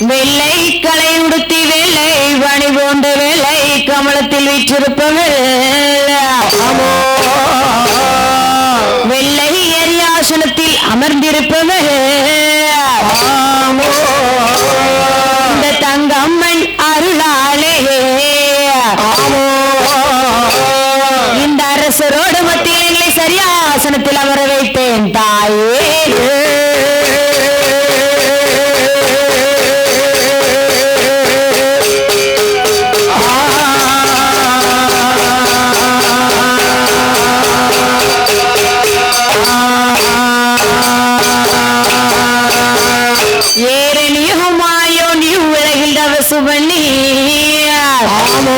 வெள்ளை களை உடுத்தி வெள்ளை வணி போண்டு வெள்ளை கமலத்தில் வீற்றிருப்பது வெள்ளை எரியாசனத்தில் அமர்ந்திருப்பது இந்த தங்கம்மன் அருளாலே. இந்த அரசரோடு மத்தியில் சரியாசனத்தில் அமர வைத்தேன் தாயே. ஏறனியுமாயோ நீ உலகில் தவசுபனி ஆமா